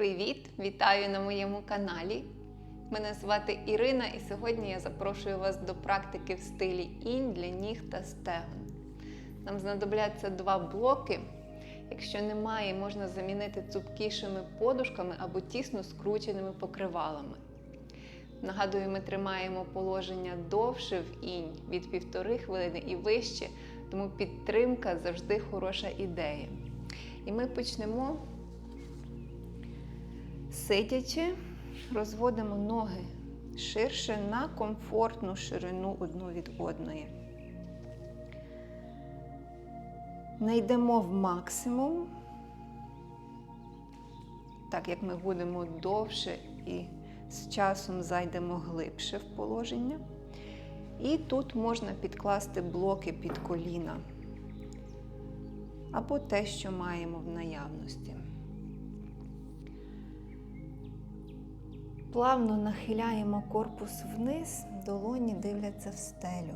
Привіт! Вітаю на моєму каналі. Мене звати Ірина, і сьогодні я запрошую вас до практики в стилі інь для ніг та стегон. Нам знадобляться два блоки. Якщо немає, можна замінити цупкішими подушками або тісно скрученими покривалами. Нагадую, ми тримаємо положення довше в інь від півтори хвилини і вище, тому підтримка завжди хороша ідея. І ми почнемо сидячи, розводимо ноги ширше на комфортну ширину одну від одної. Не в максимум, так як ми будемо довше і з часом зайдемо глибше в положення. І тут можна підкласти блоки під коліна або те, що маємо в наявності. Плавно нахиляємо корпус вниз, долоні дивляться в стелю.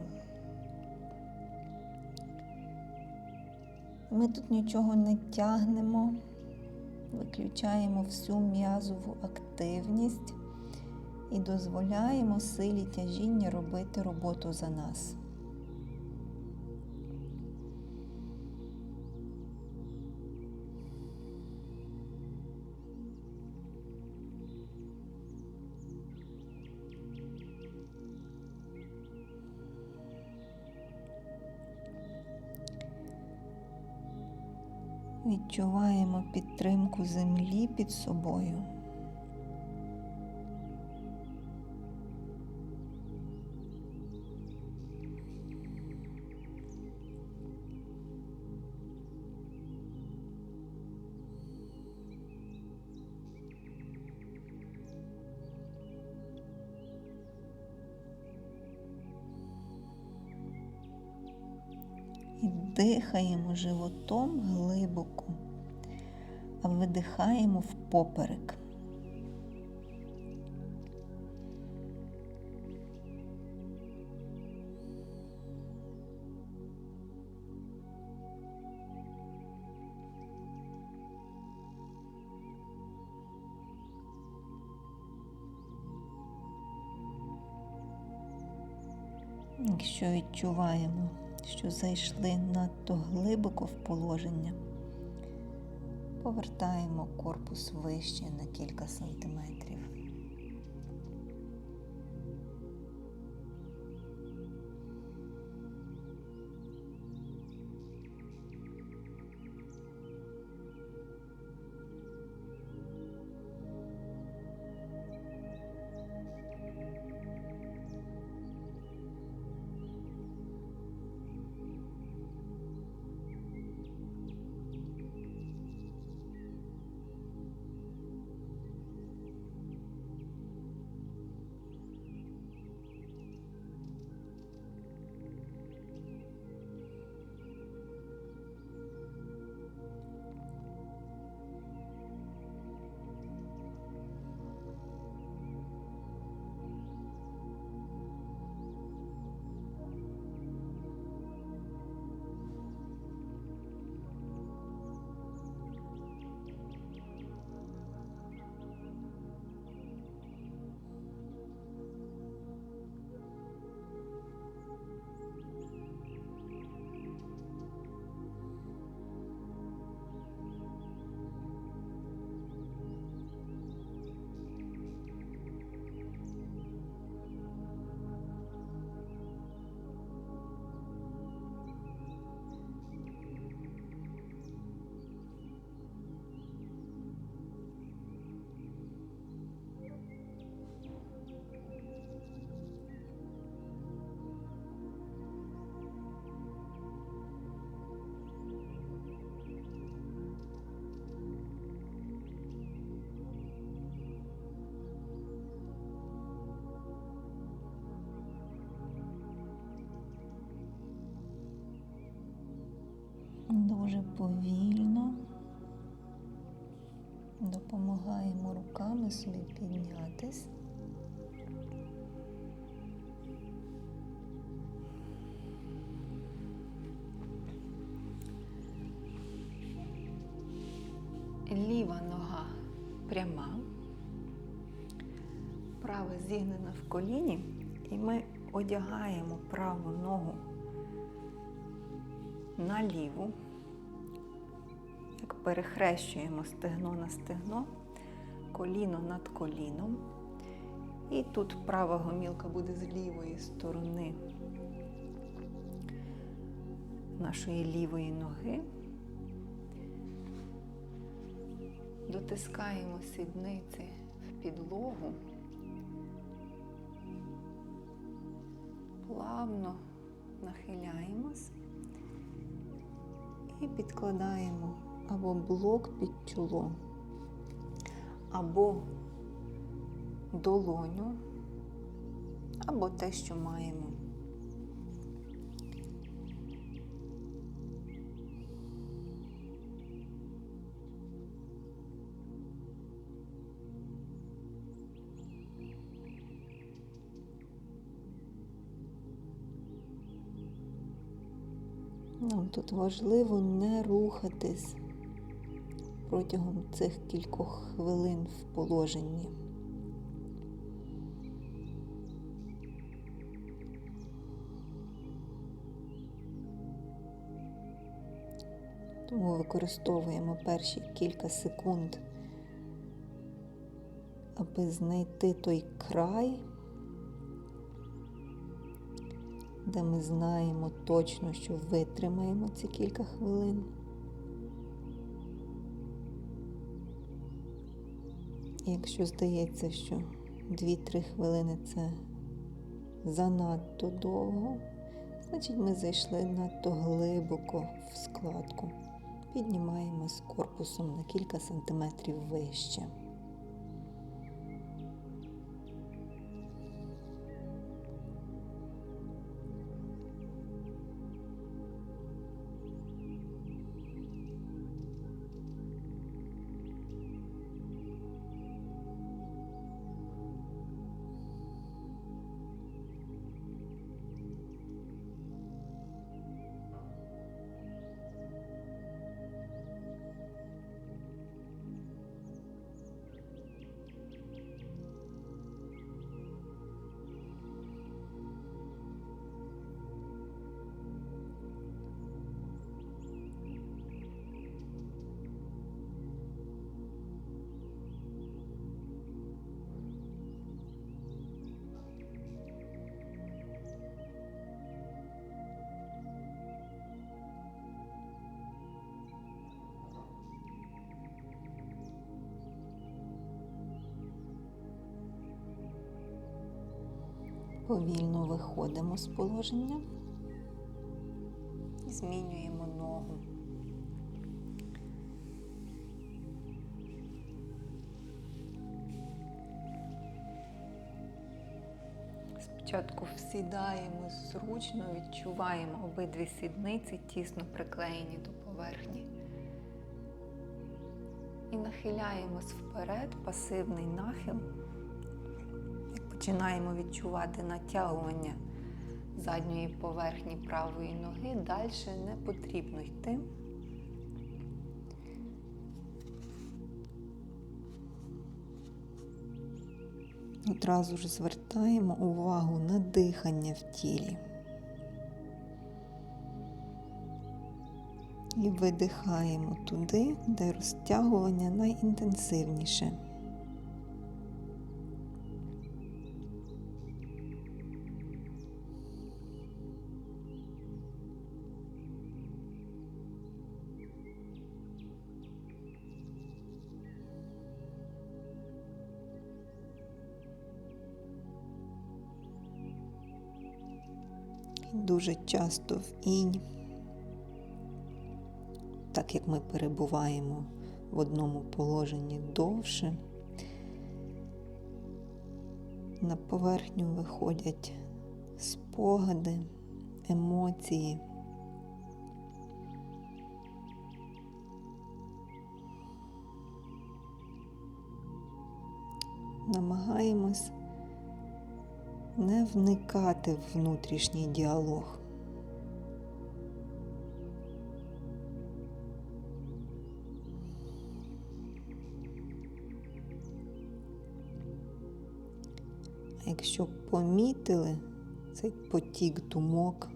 Ми тут нічого не тягнемо, виключаємо всю м'язову активність і дозволяємо силі тяжіння робити роботу за нас. Відчуваємо підтримку землі під собою. Дихаємо животом глибоко, а видихаємо впоперек. Якщо відчуваємо, що зайшли надто глибоко в положення, повертаємо корпус вище на кілька сантиметрів. Повільно допомагаємо руками собі піднятись. Ліва нога пряма, права зігнена в коліні, і ми одягаємо праву ногу на ліву, перехрещуємо стегно на стегно, коліно над коліном. І тут права гомілка буде з лівої сторони нашої лівої ноги. Дотискаємо сідниці в підлогу, плавно нахиляємось і підкладаємо або блок під чоло, або долоню, або те, що маємо. Тут важливо не рухатись протягом цих кількох хвилин в положенні. Тому використовуємо перші кілька секунд, аби знайти той край, де ми знаємо точно, що витримаємо ці кілька хвилин. Якщо здається, що 2-3 хвилини це занадто довго, значить ми зайшли надто глибоко в складку. Піднімаємось корпусом на кілька сантиметрів вище. Повільно виходимо з положення і змінюємо ногу. Спочатку всідаємо зручно, відчуваємо обидві сідниці тісно приклеєні до поверхні. І нахиляємось вперед, пасивний нахил. Починаємо відчувати натягування задньої поверхні правої ноги, далі не потрібно йти. Одразу ж звертаємо увагу на дихання в тілі. І видихаємо туди, де розтягування найінтенсивніше. Дуже часто в інь, так як ми перебуваємо в одному положенні довше, на поверхню виходять спогади, емоції. Намагаємось не вникати в внутрішній діалог. Якщо помітили цей потік думок,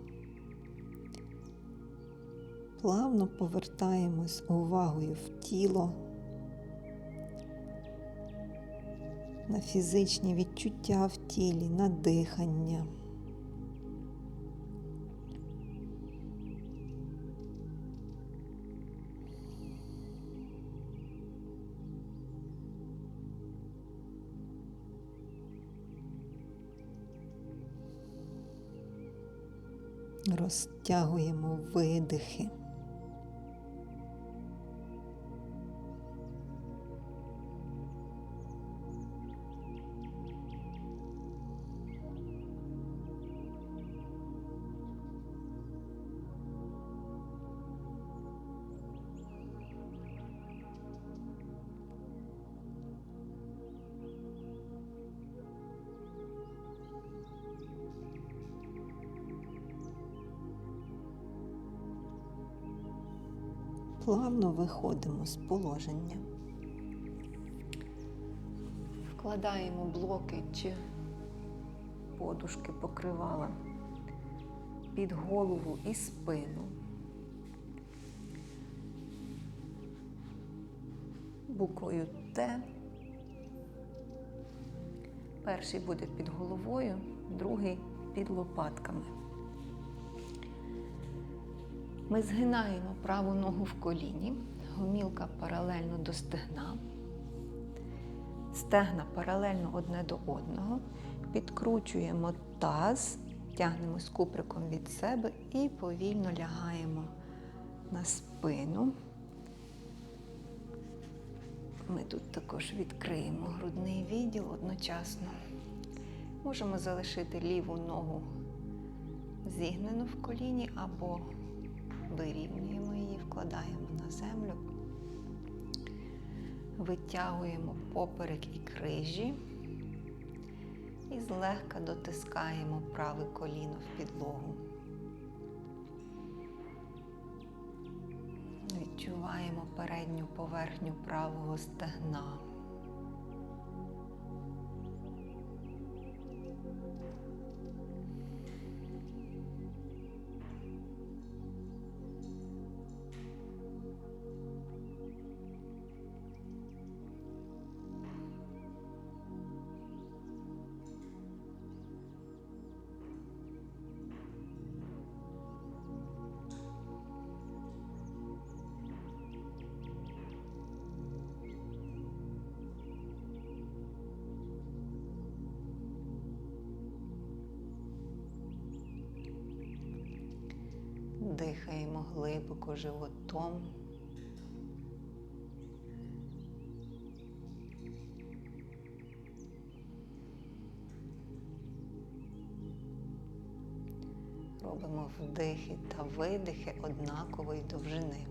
плавно повертаємось увагою в тіло. На фізичні відчуття в тілі, на дихання. Розтягуємо видихи. Виходимо з положення. Вкладаємо блоки чи подушки покривала під голову і спину. Буквою Т. Перший буде під головою, другий під лопатками. Ми згинаємо праву ногу в коліні, гомілка паралельно до стегна, стегна паралельно одне до одного, підкручуємо таз, тягнемо з куприком від себе і повільно лягаємо на спину. Ми тут також відкриємо грудний відділ одночасно. Можемо залишити ліву ногу зігнену в коліні або вирівнюємо її, вкладаємо на землю, витягуємо поперек і крижі і злегка дотискаємо праве коліно в підлогу. Відчуваємо передню поверхню правого стегна. Животом. Робимо вдихи та видихи однакової довжини.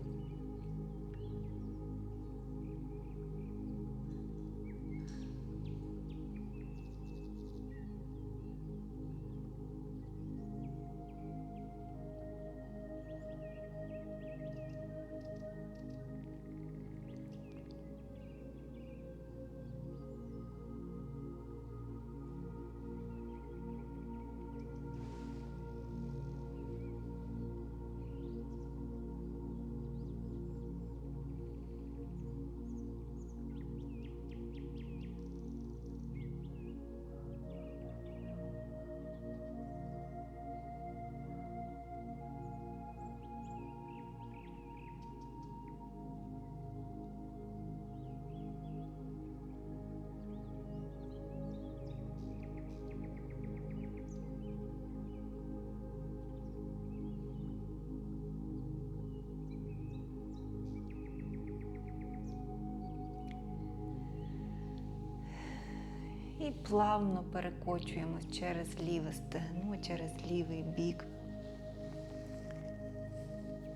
І плавно перекочуємось через ліве стегно, через лівий бік,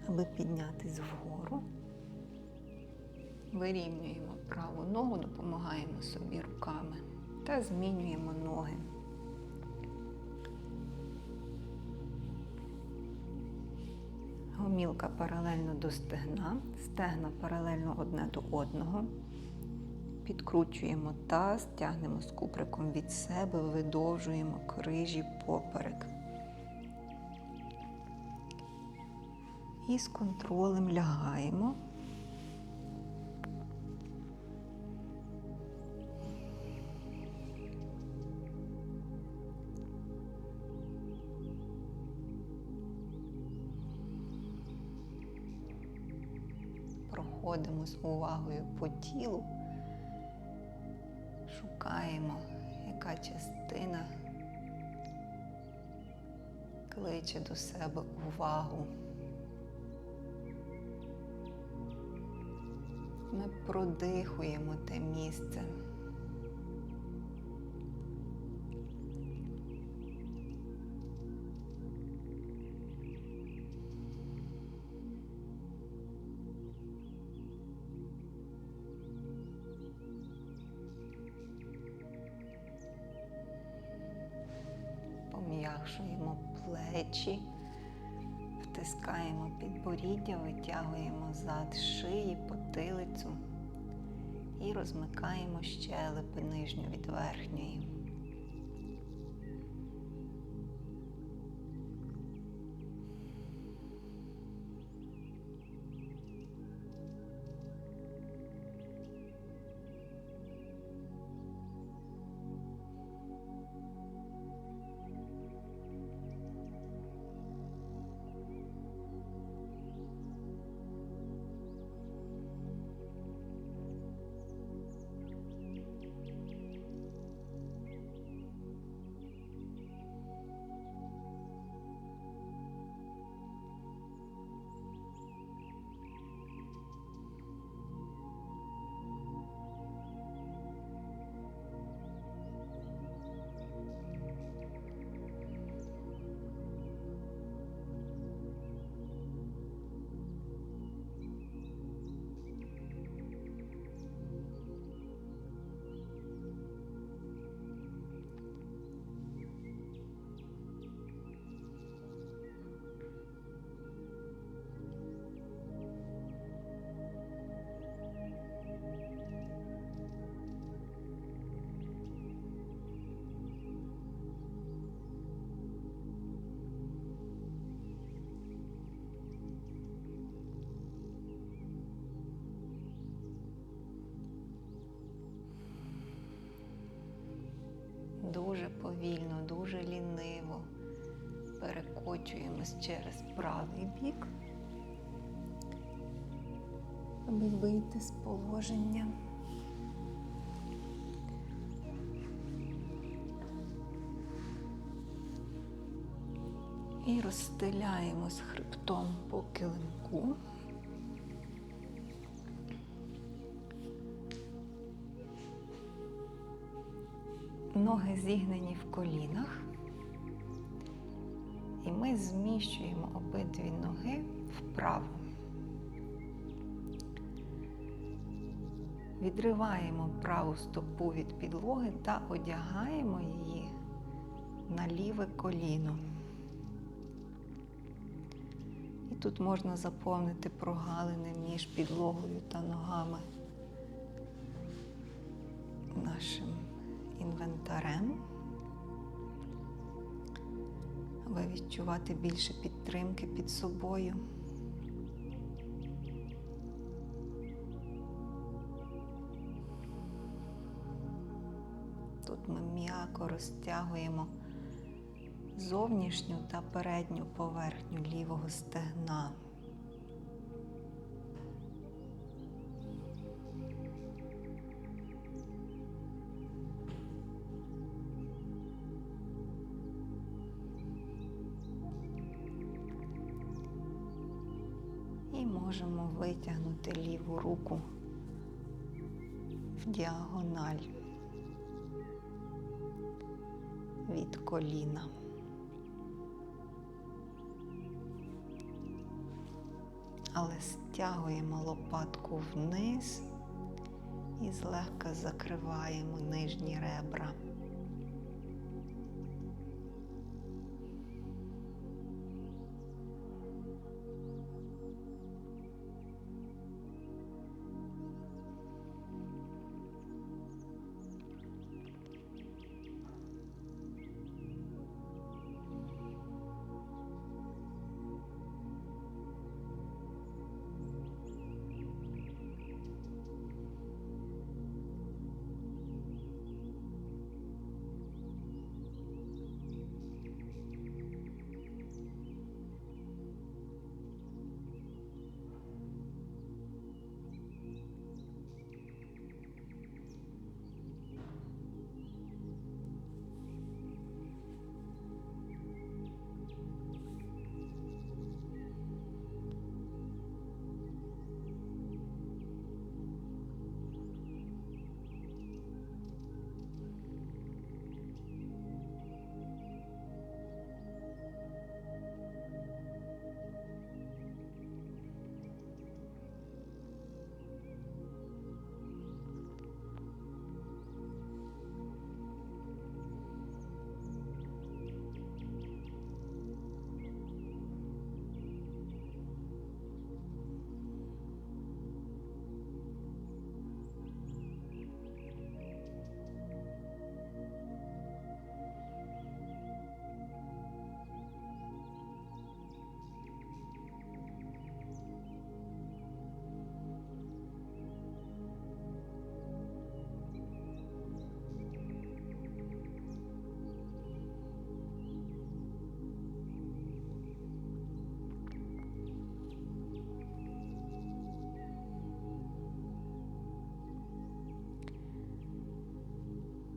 аби піднятись вгору. Вирівнюємо праву ногу, допомагаємо собі руками та змінюємо ноги. Гомілка паралельно до стегна, стегна паралельно одне до одного. Підкручуємо таз, тягнемо з куприком від себе, видовжуємо крижі поперек. І з контролем лягаємо. Проходимо з увагою по тілу, шукаємо, яка частина кличе до себе увагу. Ми продихуємо те місце. Пом'якшуємо плечі, втискаємо підборіддя, витягуємо зад шиї, потилицю і розмикаємо щелепи нижню від верхньої. Дуже повільно, дуже ліниво перекочуємось через правий бік, аби вийти з положення. І розстеляємось хребтом по килимку. Ноги зігнені в колінах. І ми зміщуємо обидві ноги вправо. Відриваємо праву стопу від підлоги та одягаємо її на ліве коліно. І тут можна заповнити прогалини між підлогою та ногами інвентарем, аби відчувати більше підтримки під собою. Тут ми м'яко розтягуємо зовнішню та передню поверхню лівого стегна. Витягнути ліву руку в діагональ від коліна. Але стягуємо лопатку вниз і злегка закриваємо нижні ребра.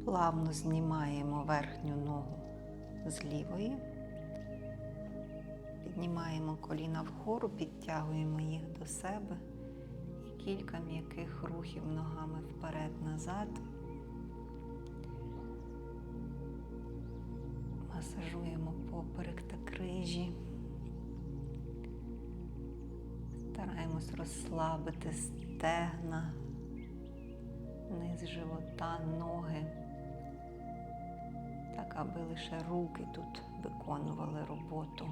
Плавно знімаємо верхню ногу з лівої. Піднімаємо коліна вгору, підтягуємо їх до себе і кілька м'яких рухів ногами вперед-назад. Масажуємо поперек та крижі. Стараємось розслабити стегна, низ живота, ноги, так аби лише руки тут виконували роботу.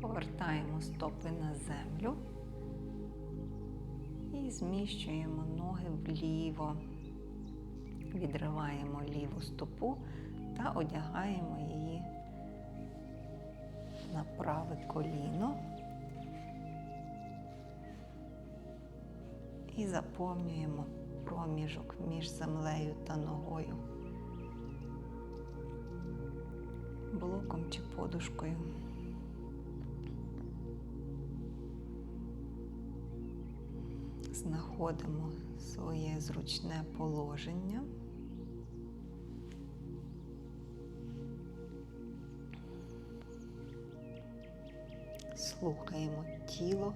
Повертаємо стопи на землю і зміщуємо ноги вліво. Відриваємо ліву стопу та одягаємо її на праве коліно і заповнюємо проміжок між землею та ногою блоком чи подушкою. Знаходимо своє зручне положення. Слухаємо тіло,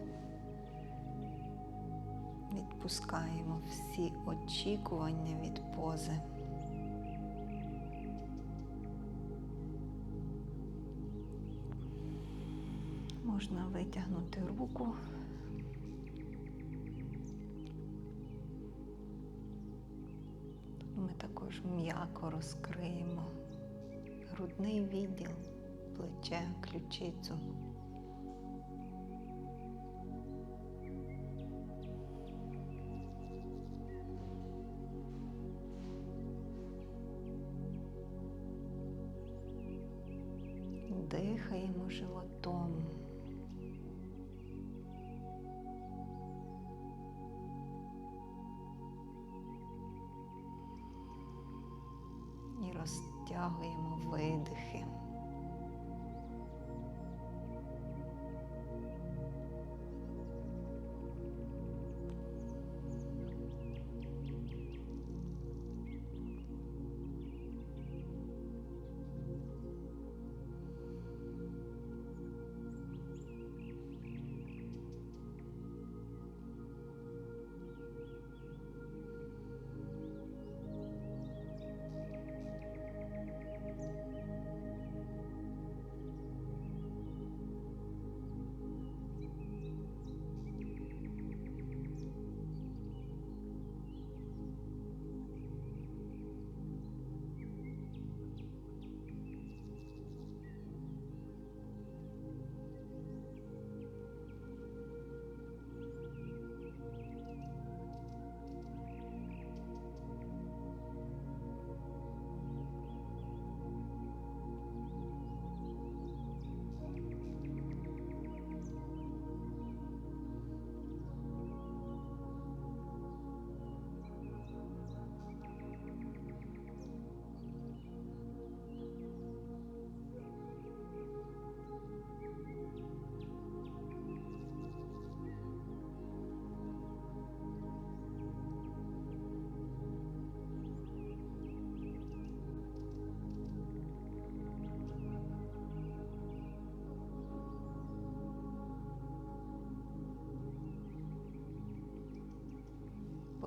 відпускаємо всі очікування від пози. Можна витягнути руку. Ми також м'яко розкриємо грудний відділ, плече, ключицю. Дихаємо животом. І розтягуємо видихи.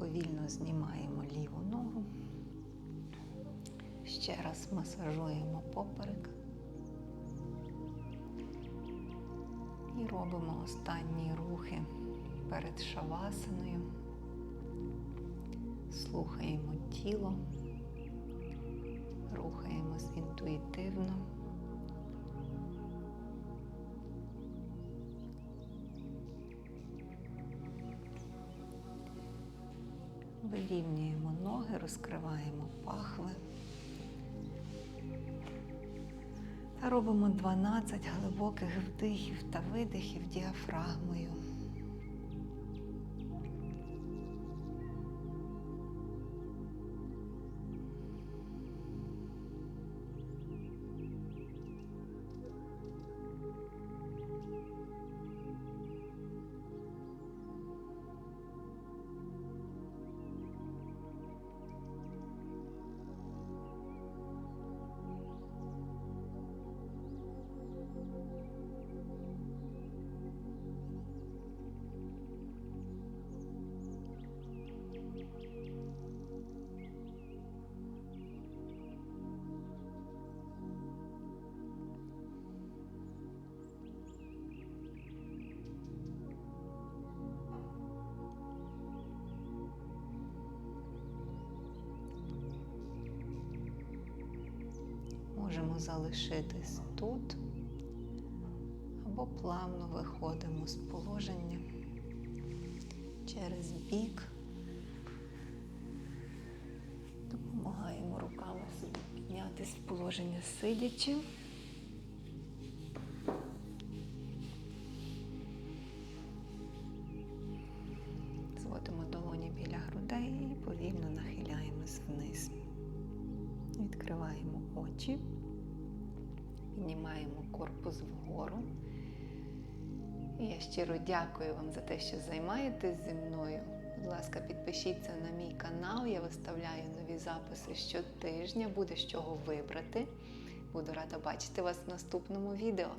Повільно знімаємо ліву ногу. Ще раз масажуємо поперек. І робимо останні рухи перед шавасаною. Слухаємо тіло, рухаємось інтуїтивно. Вирівнюємо ноги, розкриваємо пахви. Та робимо 12 глибоких вдихів та видихів діафрагмою. Можемо залишитись тут або плавно виходимо з положення через бік. Допомагаємо руками собі піднятись в положення сидячи. Щиро дякую вам за те, що займаєтесь зі мною. Будь ласка, підпишіться на мій канал, я виставляю нові записи щотижня, буде з чого вибрати. Буду рада бачити вас в наступному відео.